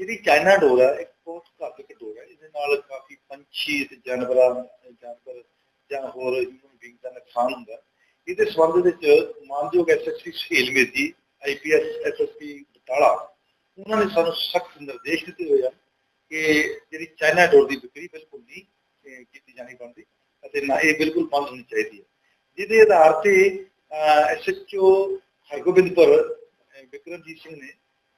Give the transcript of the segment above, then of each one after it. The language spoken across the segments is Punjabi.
ਜਿਹੜੀ ਚਾਈਨਾ ਡੋਰ ਹੈ ਇੱਕ ਬਹੁਤ ਘਾਤਕ ਡੋਰ ਹੈ ਇਹਦੇ ਨਾਲ ਕਾਫੀ ਪੰਛੀ ਤੇ ਜਾਨਵਰਾਂ ਜਾਨਵਰ ਜਾਂ ਹੋਰ ਹਿਊਮਨ ਬੀਂਗ ਦਾ ਨੁਕਸਾਨ ਹੁੰਦਾ। ਇਹਦੇ ਸੰਬੰਧ ਵਿੱਚ ਮਾਨਯੋਗ SSP Suhail Medi IPS SSP Batala ਉਹਨਾਂ ਨੇ ਸਾਨੂੰ ਸਖਤ ਨਿਰਦੇਸ਼ ਦਿੱਤੇ ਹੋਏ ਆ ਕਿ ਜਿਹੜੀ ਚਾਈਨਾ ਡੋਰ ਦੀ ਵਿਕਰੀ ਬਿਲਕੁਲ ਨਹੀਂ ਕੀਤੀ ਜਾਣੀ ਬਣਦੀ ਅਤੇ ਨਾ ਇਹ ਬਿਲਕੁਲ ਬੰਦ ਹੋਣੀ ਚਾਹੀਦੀ ਹੈ। ਜਿਹਦੇ ਆਧਾਰ ਤੇ ਐਸਐਚਓ ਹਰਗੋਬਿੰਦਪੁਰ ਅਹ, ਵਿਕਰਮਜੀਤ ਸਿੰਘ ਨੇ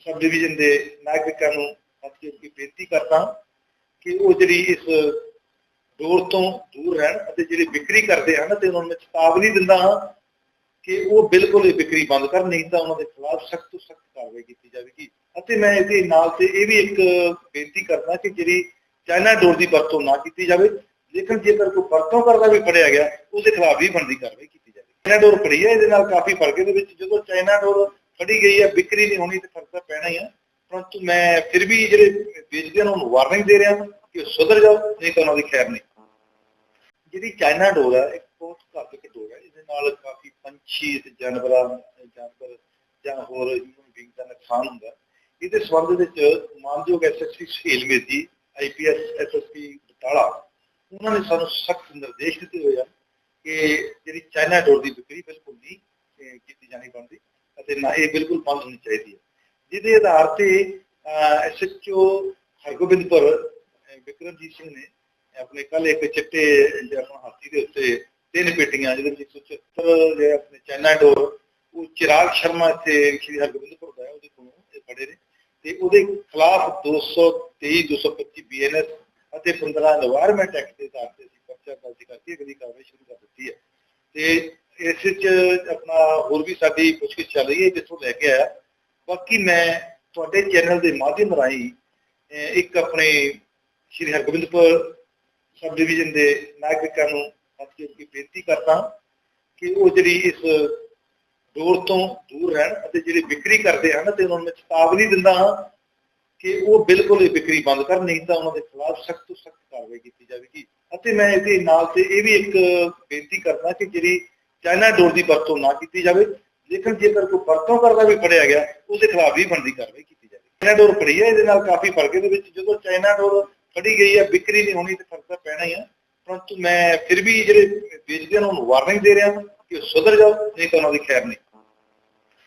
ਸਬ ਡਿਵੀਜ਼ਨ ਦੇ ਨਾਗਰਿਕਾਂ ਨੂੰ ਹੱਥ ਜੋੜ ਬੇਨਤੀ ਕਰਦਾ ਕਿ ਉਹ ਜਿਹੜੀ ਇਸ ਦੌਰ ਤੋਂ ਦੂਰ ਰਹਿਣ ਅਤੇ ਜਿਹੜੇ ਵਿਕਰੀ ਕਰਦੇ ਹਨ ਤੇ ਉਹਨਾਂ ਨੂੰ ਚੇਤਾਵਨੀ ਦਿੰਦਾ ਹਾਂ ਕਿ ਉਹ ਬਿਲਕੁਲ ਇਹ ਵਿਕਰੀ ਬੰਦ ਕਰਨ, ਨਹੀਂ ਤਾਂ ਉਹਨਾਂ ਦੇ ਖਿਲਾਫ ਸਖਤ ਤੋਂ ਸਖਤ ਕਾਰਵਾਈ ਕੀਤੀ ਜਾਵੇਗੀ। ਅਤੇ ਮੈਂ ਇਹਦੇ ਨਾਲ ਤੇ ਇਹ ਵੀ ਇੱਕ ਬੇਨਤੀ ਕਰਦਾ ਕਿ ਜਿਹੜੀ ਚਾਈਨਾ ਡੋਰ ਦੀ ਵਰਤੋਂ ਨਾ ਕੀਤੀ ਜਾਵੇ, ਲੇਕਿਨ ਜੇਕਰ ਕੋਈ ਵਰਤੋਂ ਕਰਦਾ ਵੀ ਫੜਿਆ ਗਿਆ, ਉਹਦੇ ਖਿਲਾਫ ਵੀ ਬਣਦੀ ਕਾਰਵਾਈ ਕੀਤੀ ਜਾਵੇ ਚਾਈਨਾ ਡੋਰ ਫੜੀ ਹੈ, ਇਹਦੇ ਨਾਲ ਕਾਫੀ ਫ਼ਰਕ ਇਹਦੇ ਵਿੱਚ ਜਦੋਂ ਚਾਈਨਾ ਡੋਰ ਫੜੀ ਗਈ ਹੈ ਵਿਕਰੀ ਨਹੀਂ ਹੋਣੀ ਤੇ ਫ਼ਰਕ ਪੈਣਾ ਹੀ ਆ। ਪਰੰਤੂ ਮੈਂ ਫਿਰ ਵੀ ਜਿਹੜੇ ਵੇਚਦੇ ਹਨ ਉਹਨੂੰ ਵਾਰਨਿੰਗ ਦੇ ਰਿਹਾ ਕਿ ਸੁਧਰ ਜਾਓ, ਨਹੀਂ ਤਾਂ ਉਹਨਾਂ ਦੀ ਖੈਰ ਨਹੀਂ। ਜਿਹੜੀ ਚਾਈਨਾ ਡੋਰ ਹੈ ਇੱਕ ਬਹੁਤ ਘਾਤਕ ਡੋਰ ਹੈ ਇਹਦੇ ਨਾਲ ਕਾਫੀ ਪੰਛੀ ਤੇ ਜਾਨਵਰਾਂ, ਜਾਨਵਰ ਜਾਂ ਹੋਰ ਹਿਊਮਨ ਬੀਂਗ ਦਾ ਨੁਕਸਾਨ ਹੁੰਦਾ। ਇਹਦੇ ਸੰਬੰਧ ਵਿੱਚ ਮਾਨਯੋਗ SSP Suhail Medi IPS SSP Batala, ਉਹਨਾਂ ਨੇ ਸਾਨੂੰ ਸਖਤ ਨਿਰਦੇਸ਼ ਦਿੱਤੇ ਹੋਏ ਆ ਕਿ ਜਿਹੜੀ ਚਾਈਨਾ ਡੋਰ ਦੀ ਵਿਕਰੀ ਬਿਲਕੁਲ ਨਹੀਂ ਕੀਤੀ ਜਾਣੀ ਬਣਦੀ। ਤੇ ਨਾ ਇਹ ਬਿਲਕੁਲ ਬੰਦ ਹੋਣੀ ਚਾਹੀਦੀ ਹੈ। ਜਿਹਦੇ ਆਧਾਰ ਤੇ ਐਸਐਚਓ ਹਰਗੋਬਿੰਦਪੁਰ ਵਿਕਰਮਜੀਤ ਸਿੰਘ ਨੇ ਆਪਣੇ ਕੱਲ ਇੱਕ ਚਿੱਟੇ ਜਿਹੜਾ ਹਾਥੀ ਦੇ ਉੱਤੇ ਤਿੰਨ ਪੇਟੀਆਂ, ਜਿਹਦੇ ਵਿੱਚ 174 ਜਿਹੜੇ ਆਪਣੇ ਚਾਈਨਾ ਡੋਰ, ਉਹ ਚਿਰਾਗ ਸ਼ਰਮਾ ਤੇ ਸ਼੍ਰੀ ਹਰਗੋਬਿੰਦਪੁਰ ਦਾ ਉਹਦੇ ਕੋਲ ਇਹ ਫੜੇ ਨੇ। ਤੇ ਉਹਦੇ ਖਿਲਾਫ 223 225 ਬੀਐਨਐਸ ਅਤੇ 15 এনवायरमेंट ਐਕਟ ਦੇ ਤਹਿਤ ਅਸੀਂ ਪਰਚਾ ਦਰਜ ਕਰਕੇ ਅਗਲੀ ਕਾਰਵਾਈ ਸ਼ੁਰੂ ਕਰ ਦਿੱਤੀ ਹੈ। ਤੇ ਇਸ ਵਿੱਚ ਆਪਣਾ ਹੋਰ ਵੀ ਸਾਡੀ ਪੁੱਛਗਿੱਛ ਚੱਲ ਰਹੀ ਹੈ ਜਿੱਥੋਂ ਲੈ ਕੇ ਆਇਆ। ਬਾਕੀ ਮੈਂ ਤੁਹਾਡੇ ਚੈਨਲ ਦੇ ਮਾਧਿਅਮ ਰਾਹੀਂ ਇੱਕ ਆਪਣੇ ਸ਼੍ਰੀ ਹਰਗੋਬਿੰਦਪੁਰ ਸਬ ਡਿਵੀਜ਼ਨ ਦੇ ਨਾਗਰਿਕਾਂ ਨੂੰ ਹੱਥ ਜੋੜ ਬੇਨਤੀ ਕਰਦਾ ਕਿ ਉਹ ਜਿਹੜੀ ਇਸ ਦੌਰ ਤੋਂ ਦੂਰ ਰਹਿਣ ਅਤੇ ਜਿਹੜੇ ਵਿਕਰੀ ਕਰਦੇ ਹਨ ਤੇ ਉਹਨਾਂ ਨੂੰ ਮੈਂ ਚੇਤਾਵਨੀ ਦਿੰਦਾ ਹਾਂ ਕਿ ਉਹ ਬਿਲਕੁਲ ਇਹ ਵਿਕਰੀ ਬੰਦ ਕਰਨ, ਨਹੀਂ ਤਾਂ ਉਹਨਾਂ ਦੇ ਖਿਲਾਫ ਸਖਤ ਤੋਂ ਸਖਤ ਕਾਰਵਾਈ ਕੀਤੀ ਜਾਵੇਗੀ। ਅਤੇ ਮੈਂ ਇਹਦੇ ਨਾਲ ਤੇ ਇਹ ਵੀ ਇੱਕ ਬੇਨਤੀ ਕਰਦਾ ਕਿ ਜਿਹੜੀ ਚਾਈਨਾ ਡੋਰ ਦੀ ਵਰਤੋਂ ਨਾ ਕੀਤੀ ਜਾਵੇ, ਲੇਕਿਨ ਜੇਕਰ ਕੋਈ ਵਰਤੋਂ ਕਰਦਾ ਵੀ ਫੜਿਆ ਗਿਆ, ਉਹਦੇ ਖਿਲਾਫ ਵੀ ਬਣਦੀ ਕਾਰਵਾਈ ਕੀਤੀ ਜਾਵੇ। ਚਾਈਨਾ ਡੋਰ ਫੜੀ ਹੈ, ਇਹਦੇ ਨਾਲ ਕਾਫੀ ਫ਼ਰਕ ਇਹਦੇ ਵਿੱਚ ਜਦੋਂ ਚਾਈਨਾ ਡੋਰ ਫੜੀ ਗਈ ਹੈ, ਵਿਕਰੀ ਨਹੀਂ ਹੋਣੀ, ਤੇ ਫ਼ਰਕ ਤਾਂ ਪੈਣਾ ਹੀ ਹੈ। ਪਰੰਤੂ ਮੈਂ ਫਿਰ ਵੀ ਜਿਹੜੇ ਵੇਚਦੇ ਹਨ, ਉਹਨੂੰ ਵਾਰਨਿੰਗ ਦੇ ਰਿਹਾ ਕਿ ਉਹ ਸੁਧਰ ਜਾਓ, ਨਹੀਂ ਤਾਂ ਉਹਨਾਂ ਦੀ ਖੈਰ ਨਹੀਂ।